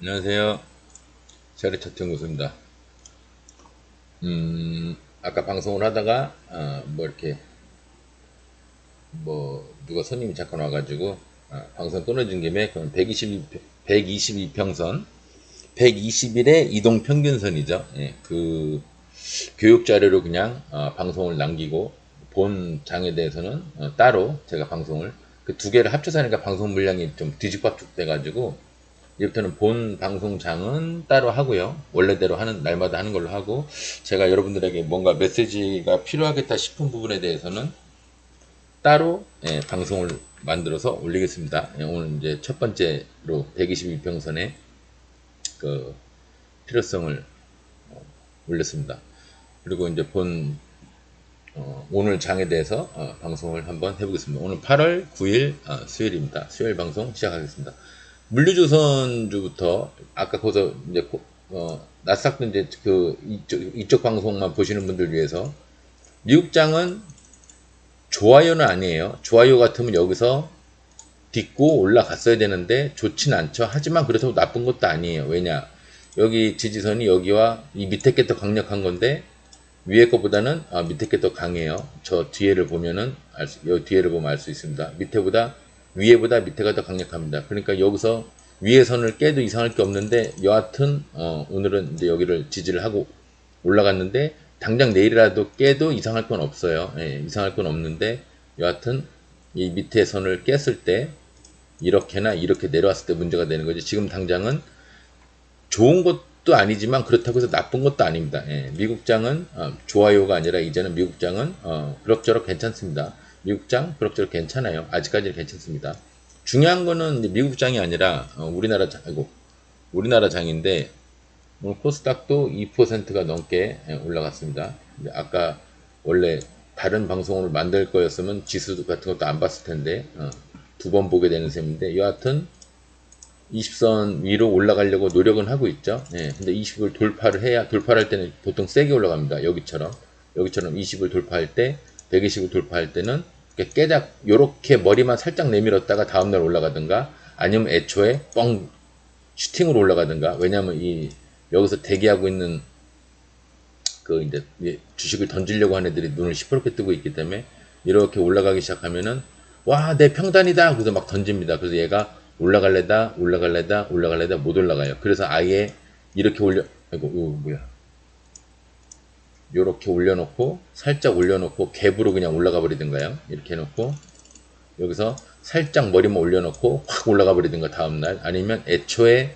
안녕하세요. 샤리차트 연구소입니다. 음, 아까 방송을 하다가, 어, 뭐 이렇게, 뭐, 누가 손님이 잠깐 와가지고, 아, 방송 끊어진 김에, 그럼 122, 122평선, 120일의 이동 평균선이죠. 예, 그, 교육 자료로 그냥, 어, 방송을 남기고, 본 장에 대해서는 어, 따로 제가 방송을, 그 두 개를 합쳐서 하니까 방송 물량이 좀 뒤죽박죽 돼가지고, 이제부터는 본 방송장은 따로 하고요. 원래대로 하는 날마다 하는 걸로 하고 제가 여러분들에게 뭔가 메시지가 필요하겠다 싶은 부분에 대해서는 따로 예, 방송을 만들어서 올리겠습니다. 예, 오늘 이제 첫 번째로 122평선의 그 필요성을 어, 올렸습니다. 그리고 이제 본 어, 오늘 장에 대해서 어, 방송을 한번 해보겠습니다. 오늘 8월 9일 어, 수요일입니다. 수요일 방송 시작하겠습니다. 물류조선주부터 아까 거기서 이제 고- 어, 나스닥도 이제 그 이쪽, 이쪽 방송만 보시는 분들 위해서 미국장은 좋아요는 아니에요. 좋아요 같으면 여기서 딛고 올라갔어야 되는데 좋진 않죠. 하지만 그렇다고 나쁜 것도 아니에요. 왜냐 여기 지지선이 여기와 이 밑에 게 더 강력한 건데 위에 것보다는 아, 밑에 게 더 강해요. 저 뒤에를 보면은 알 수, 요 뒤에를 보면 알 수 있습니다. 밑에보다 위에보다 밑에가 더 강력합니다. 그러니까 여기서 위에 선을 깨도 이상할 게 없는데 여하튼 어, 오늘은 이제 여기를 지지를 하고 올라갔는데 당장 내일이라도 깨도 이상할 건 없어요. 예, 이상할 건 없는데 여하튼 이 밑에 선을 깼을 때 이렇게나 이렇게 내려왔을 때 문제가 되는 거지. 지금 당장은 좋은 것도 아니지만 그렇다고 해서 나쁜 것도 아닙니다. 예, 미국장은 어, 좋아요가 아니라 이제는 미국장은 어, 그럭저럭 괜찮습니다. 미국장 그럭저럭 괜찮아요. 아직까지는 괜찮습니다. 중요한 거는 미국장이 아니라 어, 우리나라 장, 아이고, 우리나라 장인데 오늘 코스닥도 2%가 넘게 예, 올라갔습니다. 아까 원래 다른 방송을 만들 거였으면 지수 같은 것도 안 봤을 텐데 어, 두번 보게 되는 셈인데 여하튼 20선 위로 올라가려고 노력은 하고 있죠. 예, 근데 20을 돌파를 해야 돌파할 때는 보통 세게 올라갑니다. 여기처럼 여기처럼 20을 돌파할 때 120을 돌파할 때는 깨작 요렇게 머리만 살짝 내밀었다가 다음날 올라가든가 아니면 애초에 뻥 슈팅으로 올라가든가. 왜냐면 이 여기서 대기하고 있는 그 이제 이 주식을 던지려고 하는 애들이 눈을 시퍼렇게 뜨고 있기 때문에 이렇게 올라가기 시작하면은 와 내 평단이다. 그래서 막 던집니다. 그래서 얘가 올라갈래다 올라갈래다 올라갈래다 못 올라가요. 그래서 아예 이렇게 올려 아이고 이거 뭐야 요렇게 올려놓고 살짝 올려놓고 갭으로 그냥 올라가 버리든가요 이렇게 해놓고 여기서 살짝 머리만 올려놓고 확 올라가 버리든가 다음날 아니면 애초에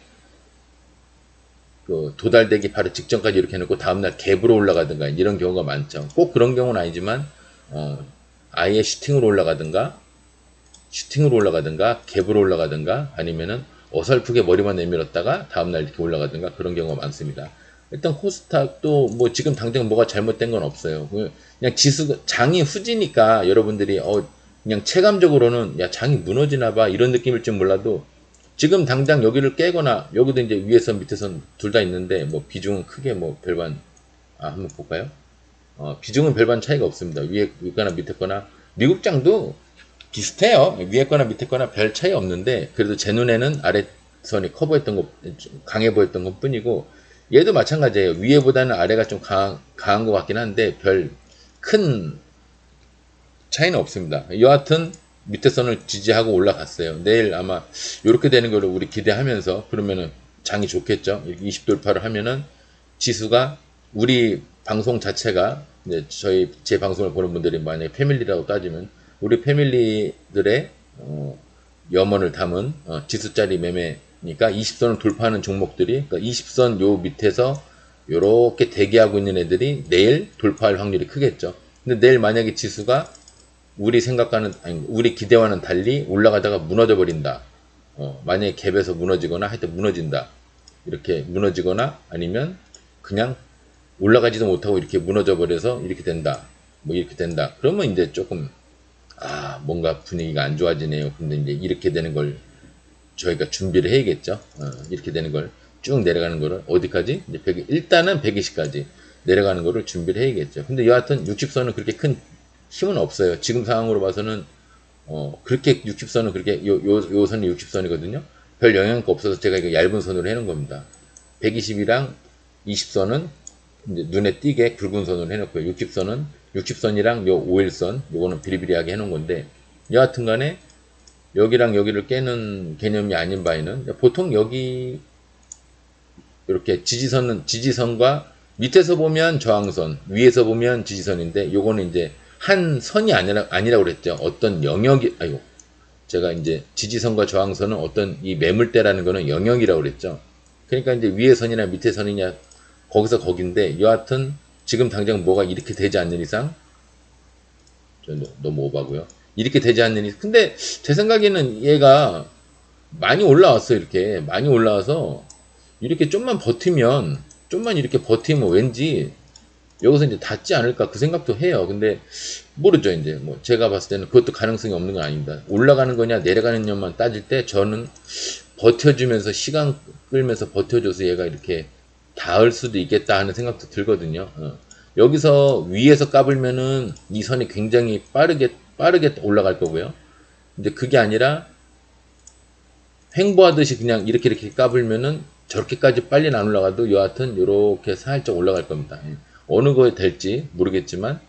그 도달되기 바로 직전까지 이렇게 해놓고 다음날 갭으로 올라가든가 이런 경우가 많죠. 꼭 그런 경우는 아니지만 어, 아예 슈팅으로 올라가든가 슈팅으로 올라가든가 갭으로 올라가든가 아니면은 어설프게 머리만 내밀었다가 다음날 이렇게 올라가든가 그런 경우가 많습니다. 일단 코스닥도 뭐 지금 당장 뭐가 잘못된 건 없어요. 그냥 지수 장이 후지니까 여러분들이 어 그냥 체감적으로는 야 장이 무너지나 봐 이런 느낌일지 몰라도 지금 당장 여기를 깨거나 여기도 이제 위에선 밑에선 둘 다 있는데 뭐 비중은 크게 뭐 별반 아 한번 볼까요? 어, 비중은 별반 차이가 없습니다. 위에 위거나 밑에 거나 미국 장도 비슷해요. 위에 거나 밑에 거나 별 차이 없는데 그래도 제 눈에는 아래 선이 커 보였던 것 강해 보였던 것 뿐이고 얘도 마찬가지예요. 위에보다는 아래가 좀 강한, 강한 것 같긴 한데 별 큰 차이는 없습니다. 여하튼 밑에 선을 지지하고 올라갔어요. 내일 아마 이렇게 되는 거를 우리 기대하면서 그러면은 장이 좋겠죠. 이렇게 20 돌파를 하면은 지수가 우리 방송 자체가 이제 저희 제 방송을 보는 분들이 만약에 패밀리라고 따지면 우리 패밀리들의 어, 염원을 담은 어, 지수짜리 매매 니까 20선을 돌파하는 종목들이 그러니까 20선 요 밑에서 요렇게 대기하고 있는 애들이 내일 돌파할 확률이 크겠죠. 근데 내일 만약에 지수가 우리 생각과는 아니 우리 기대와는 달리 올라가다가 무너져 버린다. 어, 만약에 갭에서 무너지거나 하여튼 무너진다. 이렇게 무너지거나 아니면 그냥 올라가지도 못하고 이렇게 무너져 버려서 이렇게 된다. 뭐 이렇게 된다. 그러면 이제 조금 아 뭔가 분위기가 안 좋아지네요. 근데 이제 이렇게 되는 걸 저희가 준비를 해야겠죠. 어, 이렇게 되는 걸 쭉 내려가는 거를 어디까지? 이제 100, 일단은 120까지 내려가는 거를 준비를 해야겠죠. 근데 여하튼 60선은 그렇게 큰 힘은 없어요. 지금 상황으로 봐서는 어, 그렇게 60선은 그렇게 요, 요, 요 선이 60선이거든요. 별 영향가 없어서 제가 이거 얇은 선으로 해놓은 겁니다. 120이랑 20선은 이제 눈에 띄게 굵은 선으로 해놓고요. 60선은 60선이랑 요 5일선 요거는 비리비리하게 해놓은 건데 여하튼 간에 여기랑 여기를 깨는 개념이 아닌 바에는 보통 여기 이렇게 지지선은 지지선과 밑에서 보면 저항선, 위에서 보면 지지선인데 요거는 이제 한 선이 아니라 아니라고 그랬죠. 어떤 영역이 아이고 제가 이제 지지선과 저항선은 어떤 이 매물대라는 거는 영역이라고 그랬죠. 그러니까 이제 위에 선이나 밑에 선이냐 거기서 거긴데 여하튼 지금 당장 뭐가 이렇게 되지 않는 이상 저 너- 너무 오바고요. 이렇게 되지 이상 근데 제 생각에는 얘가 많이 올라왔어 이렇게 많이 올라와서 이렇게 좀만 버티면 좀만 이렇게 버티면 왠지 여기서 이제 닿지 않을까 그 생각도 해요. 근데 모르죠 이제 뭐 제가 봤을 때는 그것도 가능성이 없는 건 아닙니다. 올라가는 거냐 내려가는 것만 따질 때 저는 버텨주면서 시간 끌면서 버텨줘서 얘가 이렇게 닿을 수도 있겠다 하는 생각도 들거든요. 어. 여기서 위에서 까불면은 이 선이 굉장히 빠르게 빠르게 올라갈 거고요. 근데 그게 아니라 횡보하듯이 그냥 이렇게 이렇게 까불면은 저렇게까지 빨리는 안 올라가도 여하튼 이렇게 살짝 올라갈 겁니다. 예. 어느 거에 될지 모르겠지만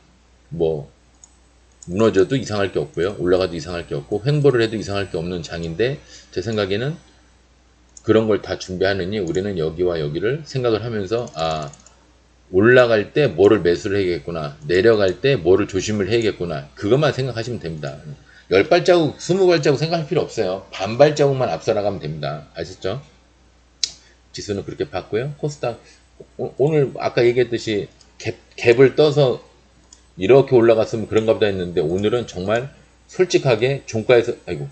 뭐 무너져도 이상할 게 없고요. 올라가도 이상할 게 없고 횡보를 해도 이상할 게 없는 장인데 제 생각에는 그런 걸 다 준비하느니 우리는 여기와 여기를 생각을 하면서 아 올라갈 때 뭐를 매수를 해야겠구나 내려갈 때 뭐를 조심을 해야겠구나 그것만 생각하시면 됩니다. 열 발자국, 스무 발자국 생각할 필요 없어요. 반 발자국만 앞서 나가면 됩니다. 아셨죠? 지수는 그렇게 봤고요. 코스닥 오- 오늘 아까 얘기했듯이 갭, 갭을 떠서 이렇게 올라갔으면 그런가 보다 했는데 오늘은 정말 솔직하게 종가에서 아이고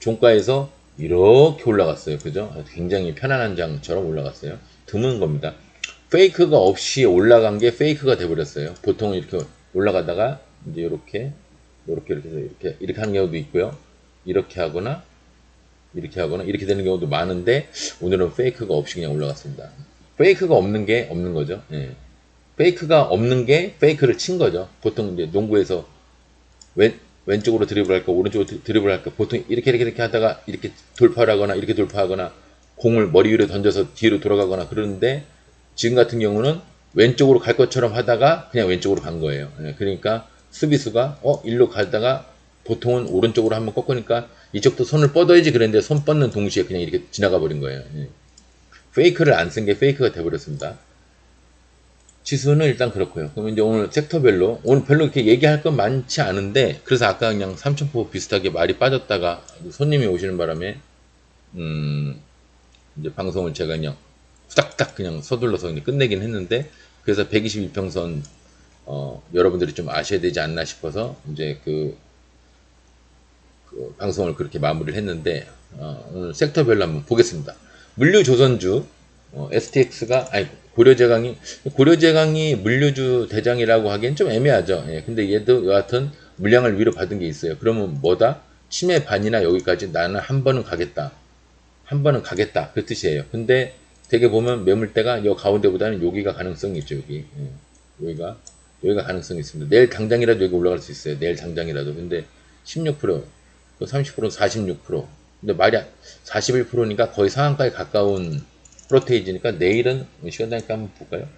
종가에서 이렇게 올라갔어요. 그죠? 굉장히 편안한 장처럼 올라갔어요. 드문 겁니다. 페이크가 없이 올라간 게 페이크가 돼버렸어요. 보통 이렇게 올라가다가 이제 이렇게 이렇게 이렇게 이렇게 이렇게 하는 경우도 있고요. 이렇게 하거나 이렇게 하거나 이렇게 되는 경우도 많은데 오늘은 페이크가 없이 그냥 올라갔습니다. 페이크가 없는 게 없는 거죠. 예. 페이크가 없는 게 페이크를 친 거죠. 보통 이제 농구에서 왼, 왼쪽으로 드리블 할까 오른쪽으로 드- 드리블 할까 보통 이렇게 이렇게 이렇게 하다가 이렇게 돌파를 하거나 이렇게 돌파하거나 공을 머리 위로 던져서 뒤로 돌아가거나 그러는데 지금 같은 경우는 왼쪽으로 갈 것처럼 하다가 그냥 왼쪽으로 간 거예요. 예, 그러니까 수비수가 어 일로 가다가 보통은 오른쪽으로 한번 꺾으니까 이쪽도 손을 뻗어야지 그랬는데 손 뻗는 동시에 그냥 이렇게 지나가 버린 거예요. 예. 페이크를 안 쓴 게 페이크가 돼버렸습니다. 지수는 일단 그렇고요. 그럼 이제 오늘 섹터별로 오늘 별로 이렇게 얘기할 건 많지 않은데 그래서 아까 그냥 삼천포 비슷하게 말이 빠졌다가 손님이 오시는 바람에 음 이제 방송을 제가 그냥 후닥닥 그냥 서둘러서 그냥 끝내긴 했는데 그래서 122평선 어 여러분들이 좀 아셔야 되지 않나 싶어서 이제 그, 그 방송을 그렇게 마무리를 했는데 어, 오늘 섹터별로 한번 보겠습니다. 물류조선주 어, STX가 아니 고려제강이 고려제강이 물류주 대장이라고 하기엔 좀 애매하죠. 예, 근데 얘도 여하튼 물량을 위로 받은 게 있어요. 그러면 뭐다? 치매 반이나 여기까지 나는 한 번은 가겠다. 한 번은 가겠다. 그 뜻이에요. 근데 되게 보면 매물대가 여 가운데보다는 여기가 가능성이 있죠. 여기 예, 여기가 여기가 가능성이 있습니다. 내일 당장이라도 여기 올라갈 수 있어요. 내일 당장이라도. 근데 16%, 또 30%, 46%. 근데 말이 41%니까 거의 상한가에 가까운 프로테이지니까 내일은 시간 되니까 한번 볼까요?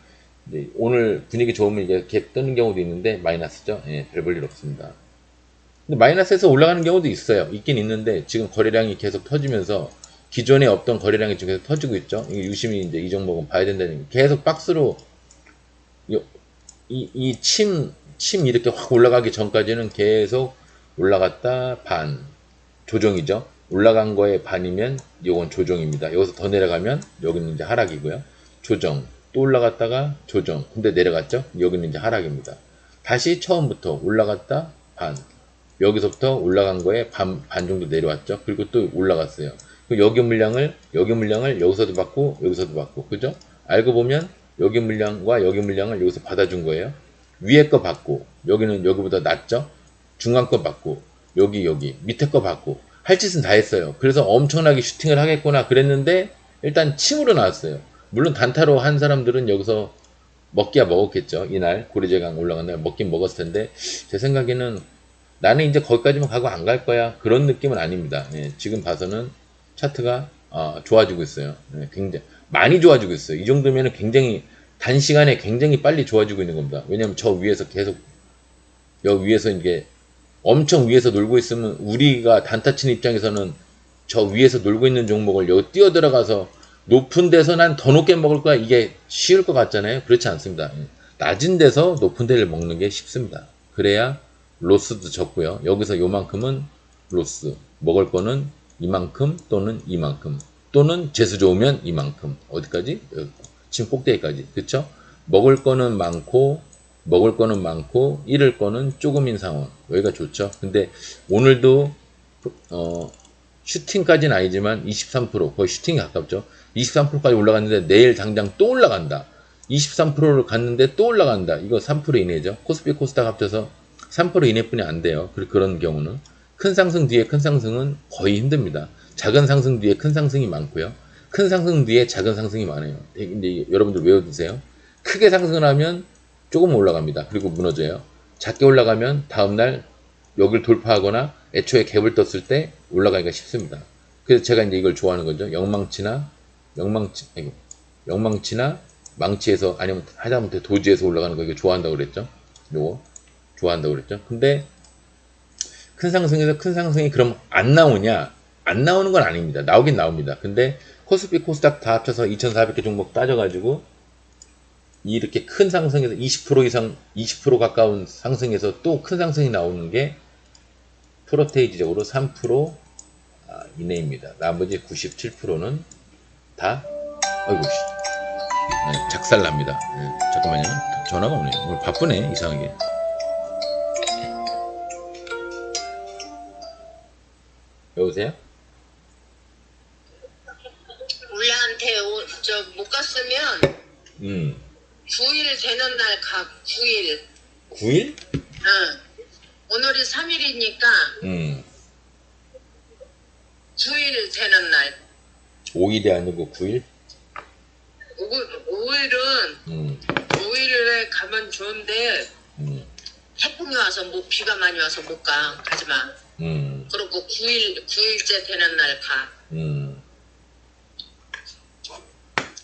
네, 오늘 분위기 좋으면 이제 갭 뜨는 경우도 있는데 마이너스죠. 예, 별 볼 일 없습니다. 근데 마이너스에서 올라가는 경우도 있어요. 있긴 있는데 지금 거래량이 계속 터지면서 기존에 없던 거래량이 지금 계속 터지고 있죠. 이게 유심히 이제 이 종목은 봐야 된다는 게 계속 박스로 이침침 이렇게 확 올라가기 전까지는 계속 올라갔다 반 조정이죠. 올라간 거에 반이면 이건 조정입니다. 여기서 더 내려가면 여기는 이제 하락이고요. 조정 또 올라갔다가 조정 근데 내려갔죠. 여기는 이제 하락입니다. 다시 처음부터 올라갔다 반 여기서부터 올라간 거에 반, 반 정도 내려왔죠. 그리고 또 올라갔어요. 그리고 여기 물량을 여기 물량을 여기서도 받고 여기서도 받고 그죠? 알고 보면 여기 물량과 여기 물량을 여기서 받아준 거예요. 위에 거 받고 여기는 여기보다 낮죠? 중간 거 받고 여기 여기 밑에 거 받고 할 짓은 다 했어요. 그래서 엄청나게 슈팅을 하겠구나 그랬는데 일단 침으로 나왔어요. 물론 단타로 한 사람들은 여기서 먹기야 먹었겠죠. 이날 고리제강 올라간 날 먹긴 먹었을 텐데 제 생각에는 나는 이제 거기까지만 가고 안 갈 거야 그런 느낌은 아닙니다. 예, 지금 봐서는 차트가 아, 좋아지고 있어요. 네, 굉장히 많이 좋아지고 있어요. 이 정도면 굉장히 단시간에 굉장히 빨리 좋아지고 있는 겁니다. 왜냐면 저 위에서 계속 여기 위에서 이게 엄청 위에서 놀고 있으면 우리가 단타 치는 입장에서는 저 위에서 놀고 있는 종목을 여기 뛰어 들어가서 높은 데서 난 더 높게 먹을 거야 이게 쉬울 것 같잖아요. 그렇지 않습니다. 예. 낮은 데서 높은 데를 먹는 게 쉽습니다. 그래야 로스도 적고요. 여기서 요만큼은 로스 먹을 거는 이만큼 또는 이만큼 또는 재수 좋으면 이만큼 어디까지 지금 꼭대기까지 그쵸? 먹을 거는 많고 먹을 거는 많고 잃을 거는 조금인 상황 여기가 좋죠. 근데 오늘도 어 슈팅까지는 아니지만 23% 거의 슈팅이 가깝죠. 23%까지 올라갔는데 내일 당장 또 올라간다. 23%를 갔는데 또 올라간다. 이거 3% 이내죠. 코스피 코스닥 합쳐서 3% 이내뿐이 안 돼요. 그- 그런 경우는 큰 상승 뒤에 큰 상승은 거의 힘듭니다. 작은 상승 뒤에 큰 상승이 많고요. 큰 상승 뒤에 작은 상승이 많아요. 근데 여러분들 외워두세요. 크게 상승을 하면 조금 올라갑니다. 그리고 무너져요. 작게 올라가면 다음날 여기를 돌파하거나 애초에 갭을 떴을 때 올라가기가 쉽습니다. 그래서 제가 이제 이걸 좋아하는 거죠. 영망치나 영망치 아이고, 영망치나 망치에서 아니면 하다못해 도지에서 올라가는 거 이거 좋아한다고 그랬죠. 요거 좋아한다고 그랬죠. 근데 큰 상승에서 큰 상승이 그럼 안 나오냐? 안 나오는 건 아닙니다. 나오긴 나옵니다. 근데 코스피 코스닥 다 합쳐서 2,400개 종목 따져가지고 이렇게 큰 상승에서 20% 이상, 20% 가까운 상승에서 또 큰 상승이 나오는 게 프로테이지적으로 3% 아, 이내입니다. 나머지 97%는 다, 아이고, 작살납니다. 네, 잠깐만요. 전화가 오네요. 오늘 바쁘네, 이상하게. 여보세요? 우리한테 저 못 갔으면 음, 9일 되는 날 가. 9일. 9일? 응. 오늘이 3일이니까 음, 9일 되는 날. 5일이 아니고 9일? 5, 일은 음, 5일에 가면 좋은데 음, 태풍이 와서 뭐 비가 많이 와서 못 가. 가지 마. 음, 그리고 9일 9일째 되는 날 가. 음,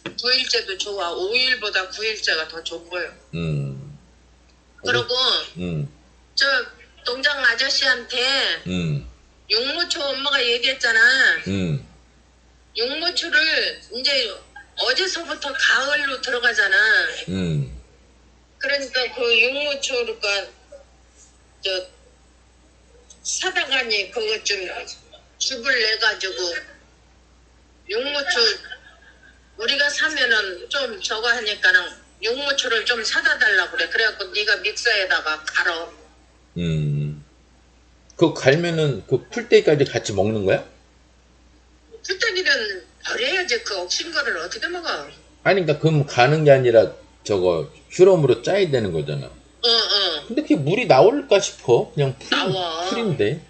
9일째도 좋아. 5일보다 9일째가 더 좋고요. 음, 그리고 음, 저 농장 아저씨한테 음, 육무초 엄마가 얘기했잖아. 음, 육무초를 이제 어제서부터 가을로 들어가잖아. 음, 그러니까 그 육무초가 저 사다가니 그거 좀 줍을 내 가지고 육무초 우리가 사면은 좀 저거 하니까는 육무초를 좀 사다 달라고 그래. 그래갖고 네가 믹서에다가 갈어. 음. 그 갈면은 그 풀떼기까지 같이 먹는 거야? 풀떼기는 버려야지 그 억신 거를 어떻게 먹어? 아니, 그러니까 그럼 가는 게 아니라 저거 휴롬으로 짜야 되는 거잖아. 어 어. 근데 그게 물이 나올까 싶어. 그냥 풀, 나와. 풀인데.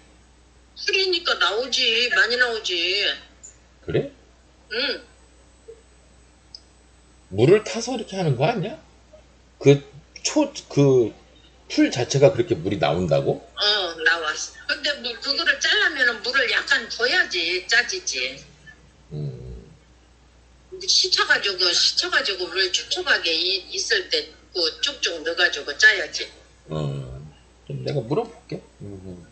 풀이니까 나오지 많이 나오지. 그래? 응. 물을 타서 이렇게 하는 거 아니야? 그 초, 그 풀 자체가 그렇게 물이 나온다고? 어 나왔어. 근데 뭐 그거를 잘라면은 물을 약간 둬야지 짜지지. 음, 시쳐가지고 시쳐가지고 물 축축하게 이- 있을 때 그 쭉쭉 넣어가지고 짜야지. 어. 좀 내가 물어볼게. 음,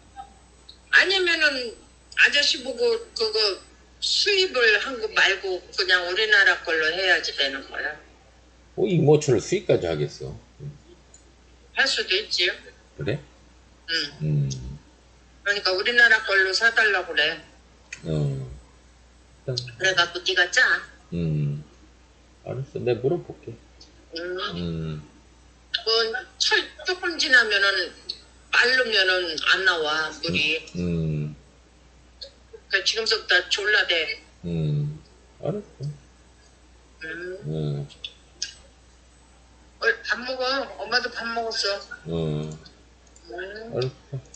아니면은 아저씨 보고 그거 수입을 한 거 말고 그냥 우리나라 걸로 해야지 되는 거야. 뭐 이모초를 수입까지 하겠어. 할 수도 있지. 그래? 응. 음, 그러니까 우리나라 걸로 사달라고 그래. 어. 그래갖고 네가 짜. 음, 알았어. 내가 물어볼게. 음. 음, 그철 조금 지나면은 마르면은 안 나와 물이. 음, 그 지금부터 졸라대. 음, 알았어. 음. 음, 어, 밥 먹어. 엄마도 밥 먹었어. 어, 음. 알았어.